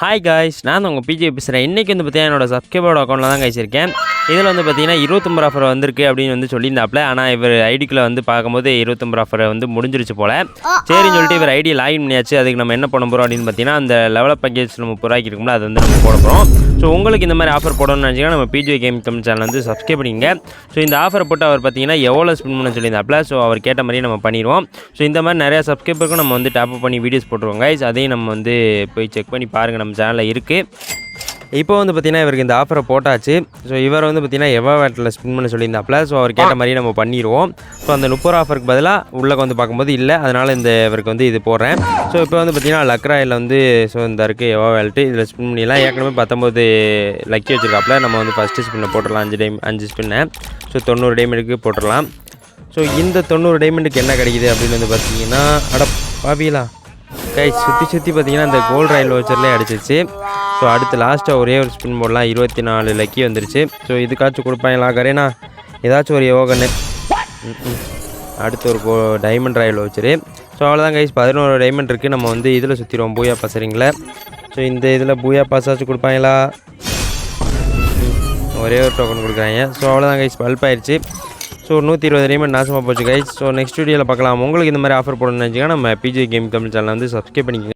Hi guys நான் உங்கள் PJ பேசுகிறேன் இன்றைக்கி வந்து பார்த்தீங்கன்னா என்னோட சப்ஸ்கிரைபரோட அக்கௌண்ட்டில் தான் கைஸ் இருக்கேன். இதில் வந்து பார்த்தீங்கன்னா இருபத்தொம்பது ஆஃபர் வந்திருக்கு அப்படின்னு வந்து சொல்லியிருந்தாப்புல. ஆனால் இவர் ஐடிக்குள்ளே வந்து பார்க்கும்போது இருபத்தொம்பது ஆஃபர் வந்து முடிஞ்சிருச்சு போல். சரின்னு சொல்லிட்டு இவர் ஐடி லாகின் பண்ணியாச்சு. அதுக்கு நம்ம என்ன பண்ண போகிறோம் அப்படின்னு பார்த்தீங்கன்னா அந்த லெவலப் பேக்கேஜ் நம்ம முப்பது ரூபாய்க்கு இருக்கும்ல அது வந்து நம்ம போட போகிறோம் ஸோ உங்களுக்கு இந்த மாதிரி ஆஃபர் போடணும்னு நினச்சிங்கன்னா நம்ம P J game Tamil channel வந்து சப்ஸ்கிரைப் பண்ணிங்க ஸோ இந்த ஆஃபரை போட்டு அவர் பார்த்தீங்கன்னா எவ்வளோ ஸ்பின் பண்ண சொல்லியிருந்தாப்புல. ஸோ அவர் கேட்ட மாதிரியே நம்ம பண்ணிடுவோம். ஸோ இந்த மாதிரி நிறையா சப்ஸ்கிரைபருக்கும் நம்ம வந்து டாப் பண்ணி வீடியோஸ் போட்டுருவோம் guys. அதையும் நம்ம வந்து போய் செக் பண்ணி பாருங்கள் நம்ம சேனலில் இருக்குது இப்போ வந்து பார்த்தீங்கன்னா இவருக்கு இந்த ஆஃபரை போட்டாச்சு. ஸோ இவர் வந்து பார்த்தீங்கன்னா எவ்வளோ வேட்டில் ஸ்பின் பண்ண சொல்லியிருந்தாப்புல. ஸோ அவர் கேட்ட மாதிரியே நம்ம பண்ணிடுவோம் ஸோ அந்த முப்பது ஆஃபருக்கு பதிலாக உள்ளே வந்து பார்க்கும்போது இல்லை. அதனால் இந்த இவருக்கு வந்து இது போடுறேன். ஸோ இப்போ வந்து பார்த்தீங்கன்னா லக்ராயில் வந்து ஸோ இந்த இருக்குது எவ்வளோ வேல்ட்டு இதில் ஸ்பின் பண்ணிடலாம். ஏற்கனவே பத்தொம்போது லக்கி வச்சிருக்காப்புல. நம்ம வந்து ஃபஸ்ட்டு ஸ்பின்னை போட்டுடலாம். அஞ்சு டைம் அஞ்சு ஸ்பின்னை ஸோ தொண்ணூறு டைமண்டுக்கு போட்டுடலாம். ஸோ இந்த தொண்ணூறு டைமண்டுக்கு என்ன கிடைக்குது அப்படின்னு வந்து பார்த்தீங்கன்னா அட பாவிலா கை சுற்றி சுற்றி பார்த்தீங்கன்னா இந்த கோல்டு ரயில் வச்சர்லேயே அடிச்சிச்சு ஸோ அடுத்து லாஸ்ட்டாக ஒரே ஒரு ஸ்பின் போடலாம் இருபத்தி நாலு லக்கி வந்துருச்சு. ஸோ இதுக்காச்சும் கொடுப்பாங்களா கரேனா ஏதாச்சும் ஒரு யோகன்னு. அடுத்து ஒரு கோ டைமண்ட் ராயல் வச்சுரு ஸோ அவ்வளோதான் கைஸ் பதினோரு டைமண்ட் இருக்குது நம்ம வந்து இதில் சுற்றிடுவோம் பூயா பாசரிங்கள ஸோ இந்த இதில் பூயா பாஸாச்சும் கொடுப்பாங்களா? ஒரே ஒரு டோக்கன் கொடுக்குறாங்க. ஸோ அவ்வளோதான் கைஸ் பல்ப் ஆயிடுச்சு ஸோ நூற்றி இருபது ரீமெண்ட் நாசமாக போச்சு கைஸ் ஸோ நெக்ஸ்ட் வீடியோவில் பார்க்கலாம். உங்களுக்கு இந்த மாதிரி ஆஃபர் போடணும்னு நினச்சிங்கன்னா நம்ம P J game Tamil channel வந்து சப்ஸ்கிரைப் பண்ணிக்கோங்க.